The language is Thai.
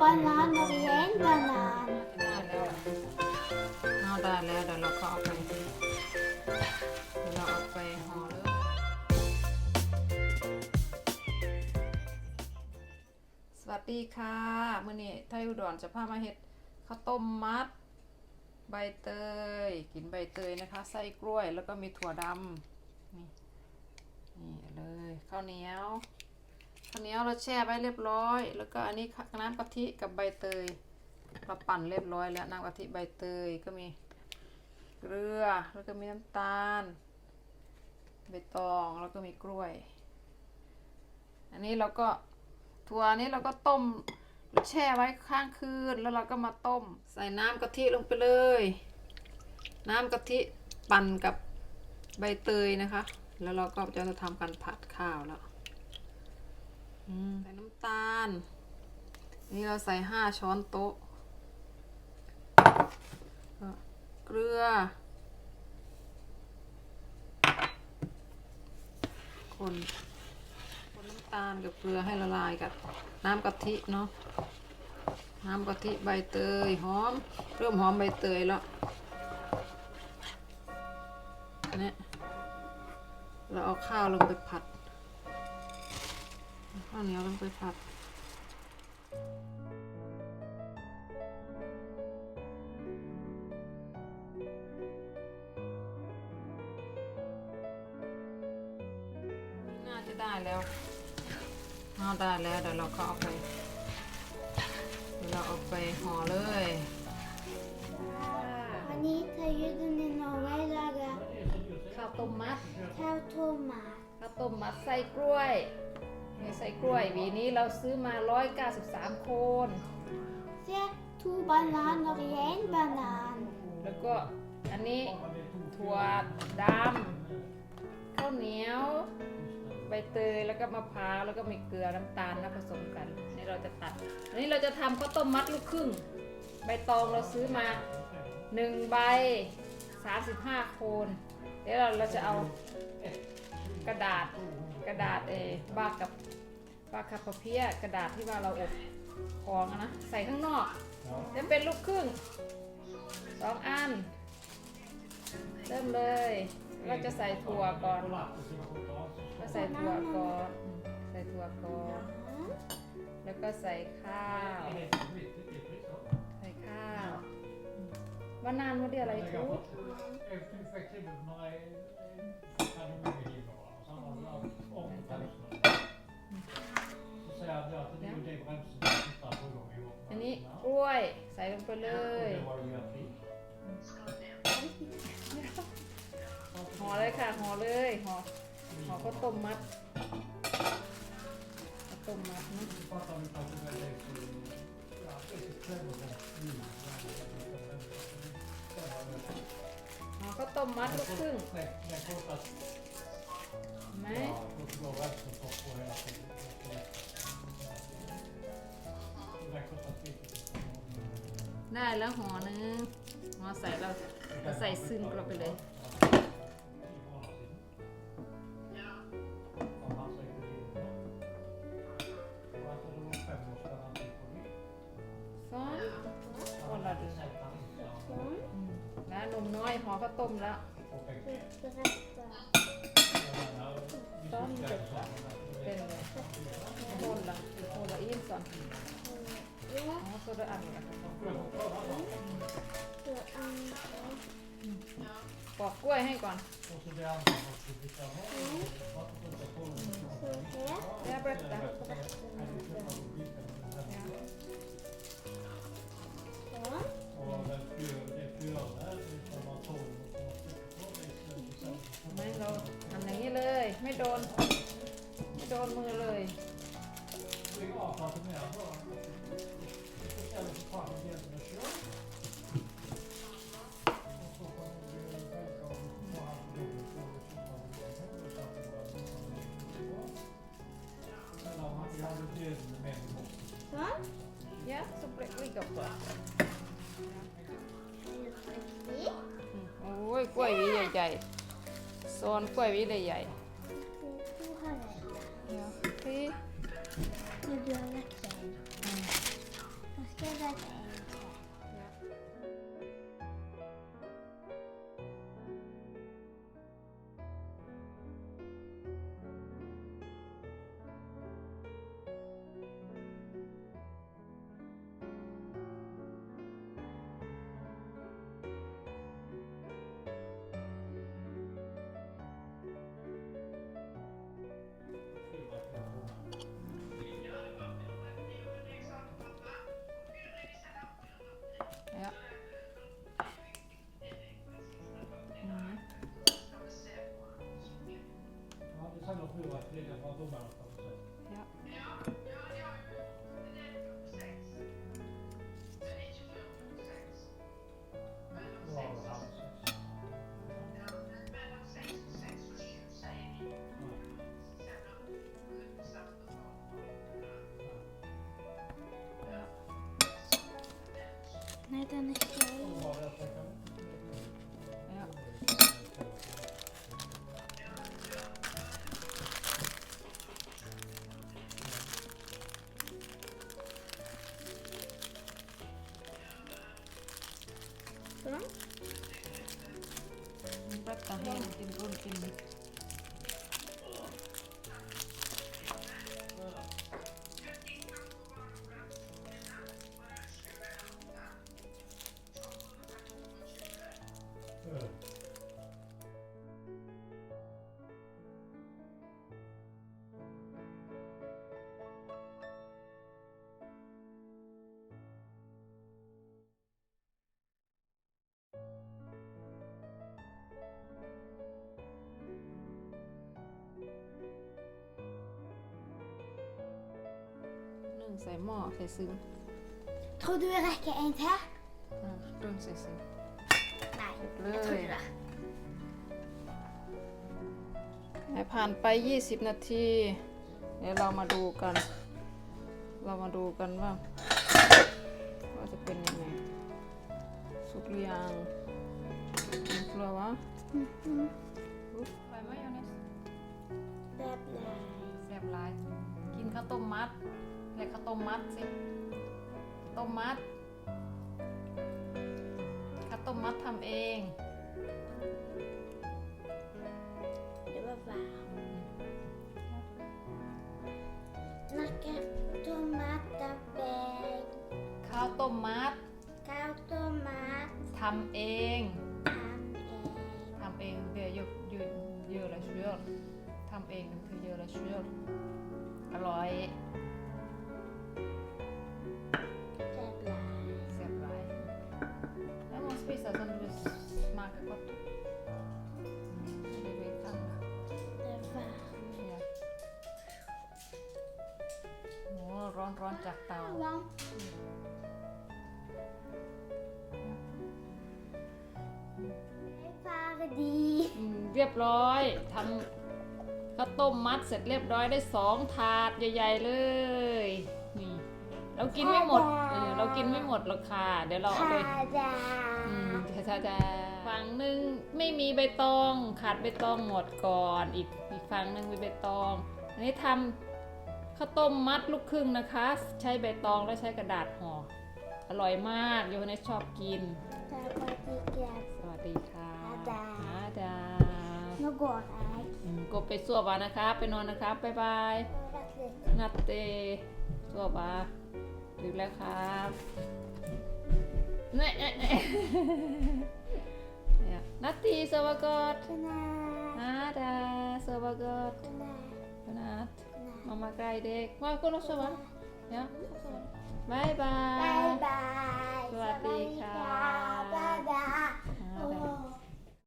bananer i en banan. ได้แล้วเอาได้แล้วเดี๋ยวเราก็เอาไปเดี๋ยวเราเอาไปห่อเลยสวัสดีค่ะมื่อนี้ไทยอุดรจะพามาเฮ็ดข้าวต้มมัด ใบเตย กินใบเตยนะคะไส้กล้วยแล้วก็มีถั่วดำนี่นี่เลยข้าวเหนียว ข้าวเหนียวเราแช่ไว้เรียบร้อย แล้วก็อันนี้น้ำกะทิกับใบเตยเราปั่นเรียบร้อยแล้วน้ำกะทิใบเตยก็มีเกลือแล้วก็มีน้ำตาลใบตองแล้วก็มีกล้วย อันนี้เราก็ถั่วนี้เราก็ต้มแช่ไว้ข้างคืนแล้วเราก็มาต้ม ใส่น้ำกะทิลงไปเลย น้ำกะทิปั่นกับใบเตยนะคะ แล้วเราก็จะทำการผัดข้าวแล้ว ใส่น้ำตาล นี่เราใส่ห้าช้อนโต๊ะ เกลือ คนคนน้ำตาลกับเกลือให้ละลายกับน้ำกะทิเนาะ น้ำกะทิใบเตยหอม เริ่มหอมใบเตยแล้วอันนี้เราเอาข้าวลงไปผัด เอาข้าวเหนียวลงไปผัดน่าจะได้แล้วเอาได้แล้วเดี๋ยวเราก็เอาไปเดี๋ยวเราเอาไปห่อเลย Anita gjorde ni några laga ข้าวต้มมัด tautomat. ข้าวต้มมัดไส้กล้วย นี่ไส้กล้วยหวีนี้เราซื้อมา 193 โคน Se, to bananer i en banan. แล้วก็อันนี้ถั่วดำข้าวเหนียว ใบเตยแล้วก็มะพร้าวแล้วก็มีเกลือน้ำตาลนะผสมกันนี่เราจะตัดอันนี้เราจะทำข้าวต้มมัดลูกครึ่ง ใบตองเราซื้อมาหนึ่งใบ35 โคน เดี๋ยวเราเราจะเอากระดาษ กระดาษเออบากับบากับพเพียกระดาษที่ว่าเราอบของอะนะใส่ข้างนอกจะเป็นลูกครึ่งสองอัน เริ่มเลย เราจะใส่ถั่วก่อนก็ใส่ถั่วก่อนอืมใส่ถั่วก่อน แล้วก็ใส่ข้าว ใส่ข้าวอืมว่านานว่าเดียวอะไรทุก ไปเลยห่อเลยค่ะห่อเลยห่อห่อข้าวต้มมัดข้าวต้มมัดนะห่อข้าวต้มมัดลูกครึ่งไหม ได้แล้วห่อหนึงห่อใส่เราเราใส่ซึ่งเราไปเลย ซ้อนคนละดีอืมนะนมน้อยห่อข้าวต้มแล้วซ้ อนเจ็ดบาทเป็นเลยค Ja, så blir det ligger på. Riktig. โอ้ยกล้วยหวีใหญ่ๆโซนกล้วยหวีใหญ่ To har jeg. ๆเดี๋ยวพี่ Men du har lagt ว Good. ใส่หม้อใส่ซึ้ง Tror du det räcker en till? อะนึ่งใส่ซึ้ง Nej, Blöj. jag tror inte det. ไหนผ่านไป 20 นาที เดี๋ยวเรามาดูกัน เรามาดูกันว่าว่าจะเป็นยังไง สุกหรือยังมีเกลือวะ Mhm. อุ๊ยไปไหมอันนี้ Det blir... แซ่บหลาย กินข้าวต้มมัด เรียกข้าวต้มมัดสิต้มมัดข้าวต้มมัดทำเอง Det var varmt. Snacka tomatbägg, ข้าวต้มมัด kall tomat, ทำเอง tandägg. ทำเองเดี๋ยวเยอะเยอะเยอะละเชื่อทำเองนั่นคือเยอะละเชื่ออร่อย Det blir... เสียบหลายแล้วมันสปิซซ่า som du smakar gott det vet han Det är varmt. ja โอ้ร้อนร้อนจากเตา Varmt. Det är färdigt. อืมเรียบร้อยทำข้าวต้มมัดเสร็จเรียบร้อยได้สองถาดใหญ่ ๆ เลย เรากินไม่หมดเออเรากินไม่หมดหรอกค่ะ เดี๋ยวเราเอาไป Tada! อืมช้าๆจะฝั่งหนึ่งไม่มีใบตองขาดใบตองหมดก่อน อีกอีกฝั่งหนึ่งมีใบตอง อันนี้ทำข้าวต้มมัดลูกครึ่งนะคะ ใช้ใบตองและใช้กระดาษห่ออร่อยมากโยเนสชอบกิน Tack สวัสดีค่ะอาจารย์อาจารย์ Nu går jag. อืมกบไปสวบานะคะ ไปนอนนะคะบ๊ายบายนัดเตสวบา ดึกแล้วครับเนี่ยนัตตีสวัสดี Benar. นาดาสวัสดีชนัทมามาใกล้เด็กว่าคุณสวัสดีเนี่บายบาย Bye bye. Selamat บาย